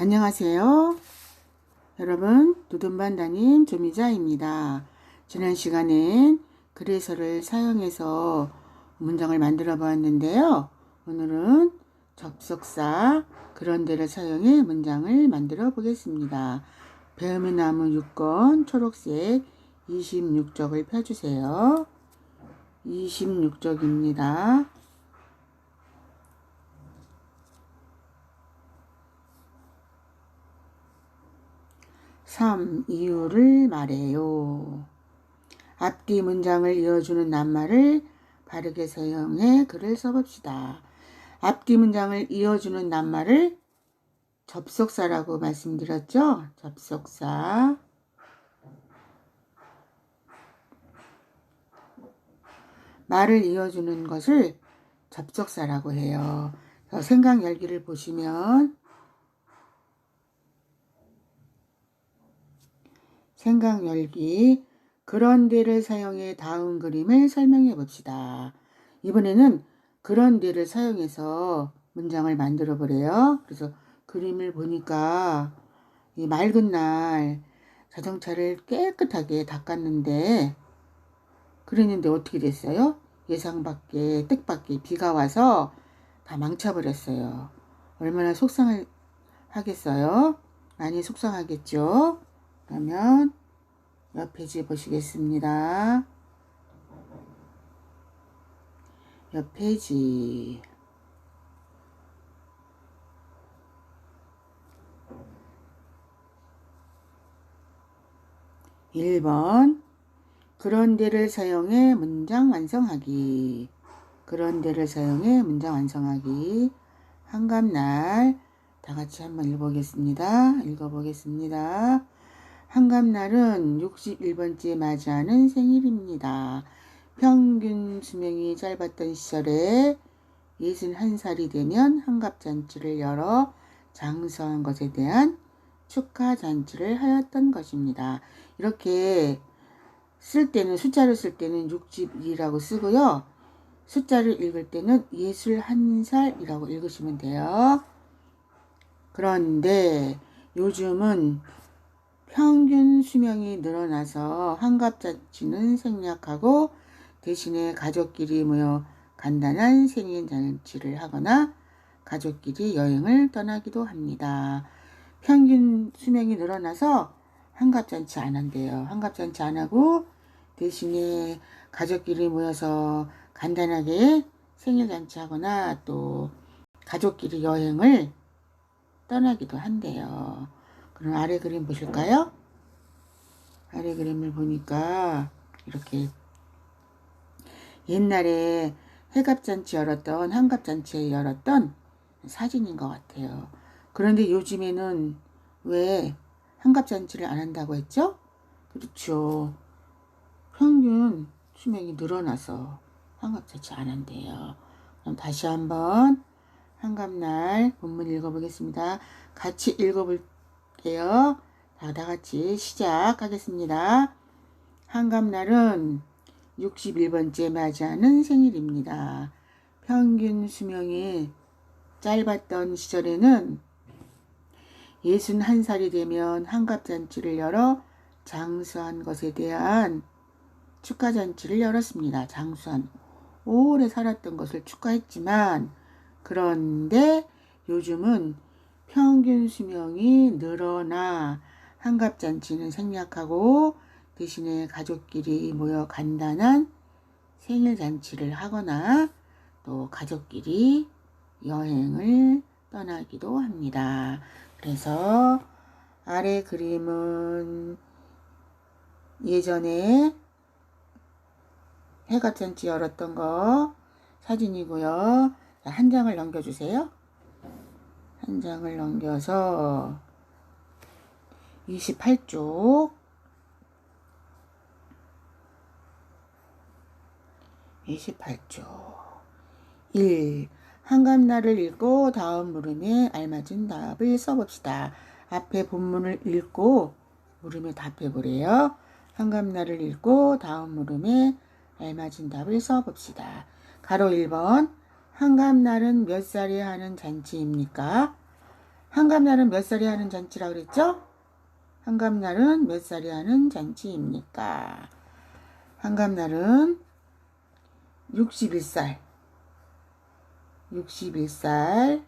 안녕하세요. 여러분, 두둔반 담임 조미자입니다. 지난 시간엔 그래서를 사용해서 문장을 만들어 보았는데요. 오늘은 접속사 그런 데를 사용해 문장을 만들어 보겠습니다. 배움의 나무 6권 초록색 26쪽을 펴주세요. 26쪽입니다. 3. 이유를 말해요. 앞뒤 문장을 이어주는 낱말을 바르게 사용해 글을 써봅시다. 앞뒤 문장을 이어주는 낱말을 접속사라고 말씀드렸죠? 접속사. 말을 이어주는 것을 접속사라고 해요. 생각 열기를 보시면 생각 열기 그런 데를 사용해 다음 그림을 설명해 봅시다. 이번에는 그런 데를 사용해서 문장을 만들어 보래요. 그래서 그림을 보니까 이 맑은 날 자동차를 깨끗하게 닦았는데 그랬는데 어떻게 됐어요? 예상 밖에 뜻밖의 비가 와서 다 망쳐버렸어요. 얼마나 속상을 하겠어요? 많이 속상하겠죠? 그러면 옆 페이지 보시겠습니다. 옆 페이지 일번 그런 데를 사용해 문장 완성하기 그런 데를 사용해 문장 완성하기 한갑날 다 같이 한번 읽어보겠습니다. 읽어보겠습니다. 한갑날은 61번째 맞이하는 생일입니다. 평균 수명이 짧았던 시절에 61살이 되면 한갑잔치를 열어 장수한 것에 대한 축하 잔치를 하였던 것입니다. 이렇게 쓸 때는 숫자를 쓸 때는 62라고 쓰고요. 숫자를 읽을 때는 61살이라고 읽으시면 돼요. 그런데 요즘은 평균 수명이 늘어나서 환갑잔치는 생략하고 대신에 가족끼리 모여 간단한 생일 잔치를 하거나 가족끼리 여행을 떠나기도 합니다. 평균 수명이 늘어나서 환갑잔치 안 한대요. 환갑잔치 안 하고 대신에 가족끼리 모여서 간단하게 생일잔치 하거나 또 가족끼리 여행을 떠나기도 한대요. 그럼 아래 그림 보실까요? 아래 그림을 보니까 이렇게 옛날에 해갑잔치 열었던 한갑잔치에 열었던 사진인 것 같아요. 그런데 요즘에는 왜 한갑잔치를 안 한다고 했죠? 그렇죠. 평균 수명이 늘어나서 한갑잔치 안 한대요. 그럼 다시 한번 한갑날 본문 읽어보겠습니다. 같이 읽어볼 할게요. 자, 다 같이 시작하겠습니다. 한갑날은 61번째 맞이하는 생일입니다. 평균 수명이 짧았던 시절에는 61살이 되면 한갑잔치를 열어 장수한 것에 대한 축하잔치를 열었습니다. 장수한 오래 살았던 것을 축하했지만 그런데 요즘은 평균 수명이 늘어나 한갑잔치는 생략하고 대신에 가족끼리 모여 간단한 생일잔치를 하거나 또 가족끼리 여행을 떠나기도 합니다. 그래서 아래 그림은 예전에 해가잔치 열었던 거 사진이고요. 한 장을 넘겨주세요. 한 장을 넘겨서 28쪽 28쪽 1. 한감날을 읽고 다음 물음에 알맞은 답을 써봅시다. 앞에 본문을 읽고 물음에 답해보래요. 한감날을 읽고 다음 물음에 알맞은 답을 써봅시다. 가로 1번 한감날은 몇 살에 하는 잔치입니까? 한갑날은 몇 살이 하는 잔치라 그랬죠? 한갑날은 몇 살이 하는 잔치입니까? 한갑날은 61살. 61살.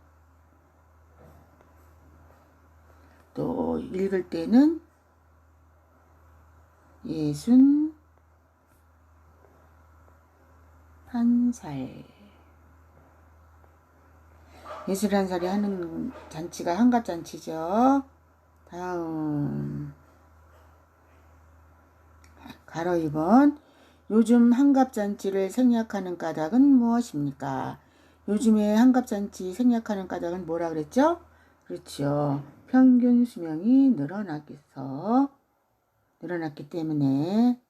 또 읽을 때는 예순 한 살. 예순 한 살이 하는 잔치가 한갑잔치죠. 다음. 가로 2번. 요즘 한갑잔치를 생략하는 까닭은 무엇입니까? 요즘에 한갑잔치 생략하는 까닭은 뭐라 그랬죠? 그렇죠. 평균 수명이 늘어나겠어. 늘어났기 때문에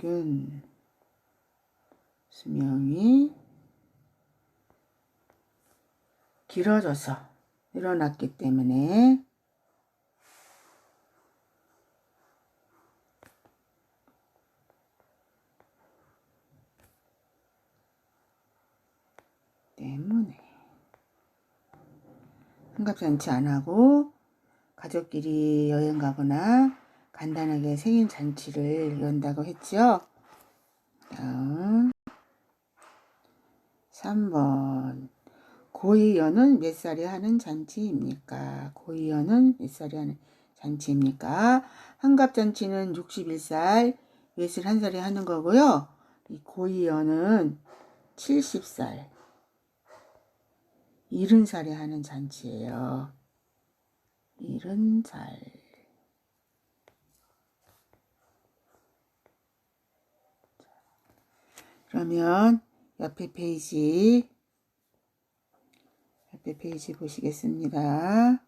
평균 수명이 길어져서 늘어났기 때문에 때문에 한갑잔치 안 하고 가족끼리 여행 가거나 간단하게 생일 잔치를 연다고 했죠. 다음 3번 고이연은 몇 살이 하는 잔치입니까? 고이연은 몇 살이 하는 잔치입니까? 한갑잔치는 61살, 웨슬 한 살이 하는 거고요. 이 고이연은 70살, 70살이 하는 잔치예요. 70살. 그러면 옆에 페이지 옆에 페이지 보시겠습니다.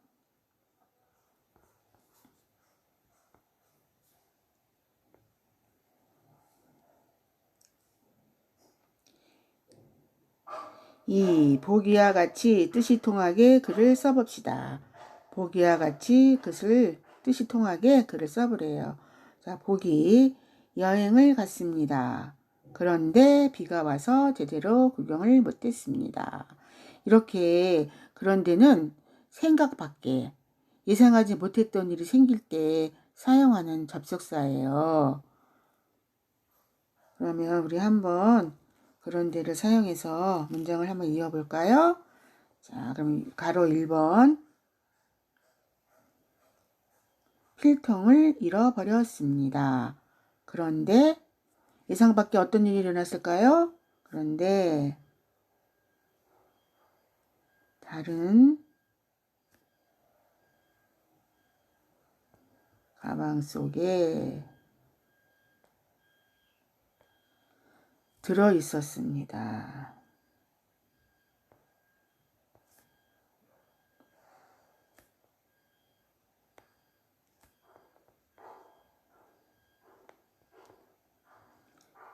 이 보기와 같이 뜻이 통하게 글을 써봅시다. 보기와 같이 글을 뜻이 통하게 글을 써보래요. 자, 보기 여행을 갔습니다. 그런데 비가 와서 제대로 구경을 못했습니다. 이렇게 그런 데는 생각 밖에 예상하지 못했던 일이 생길 때 사용하는 접속사예요. 그러면 우리 한번 그런 데를 사용해서 문장을 한번 이어볼까요? 자, 그럼 가로 1번. 필통을 잃어버렸습니다. 그런데 예상 밖에 어떤 일이 일어났을까요? 그런데 다른 가방 속에 들어 있었습니다.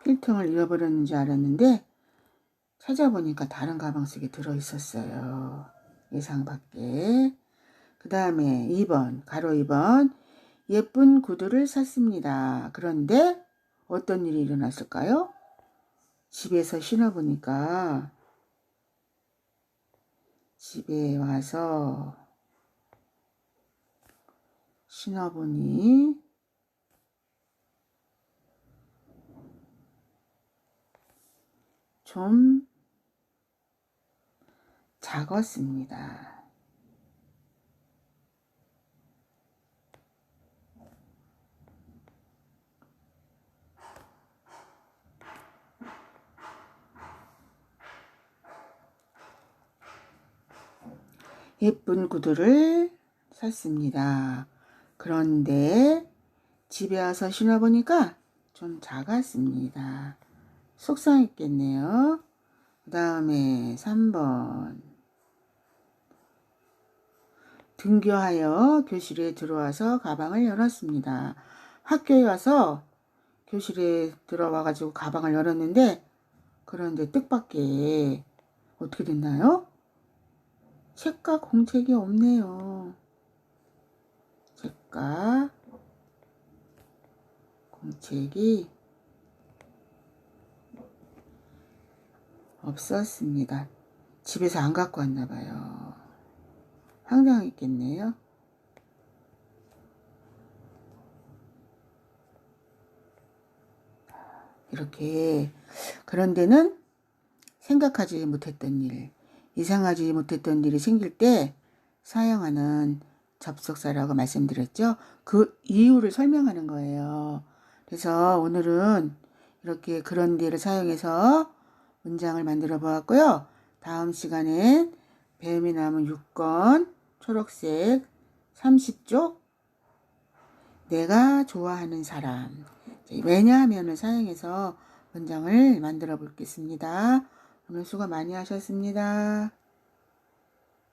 필통을 잃어버렸는 줄 알았는데 찾아보니까 다른 가방 속에 들어 있었어요. 예상 밖에. 그 다음에 2번, 가로 2번. 예쁜 구두를 샀습니다. 그런데 어떤 일이 일어났을까요? 집에서 신어보니까 집에 와서 신어보니 좀 작았습니다. 예쁜 구두를 샀습니다. 그런데 집에 와서 신어보니까 좀 작았습니다. 속상했겠네요. 그 다음에 3번. 등교하여 교실에 들어와서 가방을 열었습니다. 학교에 와서 교실에 들어와 가지고 가방을 열었는데, 그런데 뜻밖의 어떻게 됐나요? 책과 공책이 없네요. 아까 공책이 없었습니다. 집에서 안 갖고 왔나 봐요. 항상 있겠네요. 이렇게 그런 데는 생각하지 못했던 일, 이상하지 못했던 일이 생길 때 사용하는 접속사라고 말씀드렸죠. 그 이유를 설명하는 거예요. 그래서 오늘은 이렇게 그런 데를 사용해서 문장을 만들어 보았고요. 다음 시간엔 뱀이 남은 6권 초록색 30쪽 내가 좋아하는 사람 왜냐하면을 사용해서 문장을 만들어 보겠습니다. 오늘 수고 많이 하셨습니다.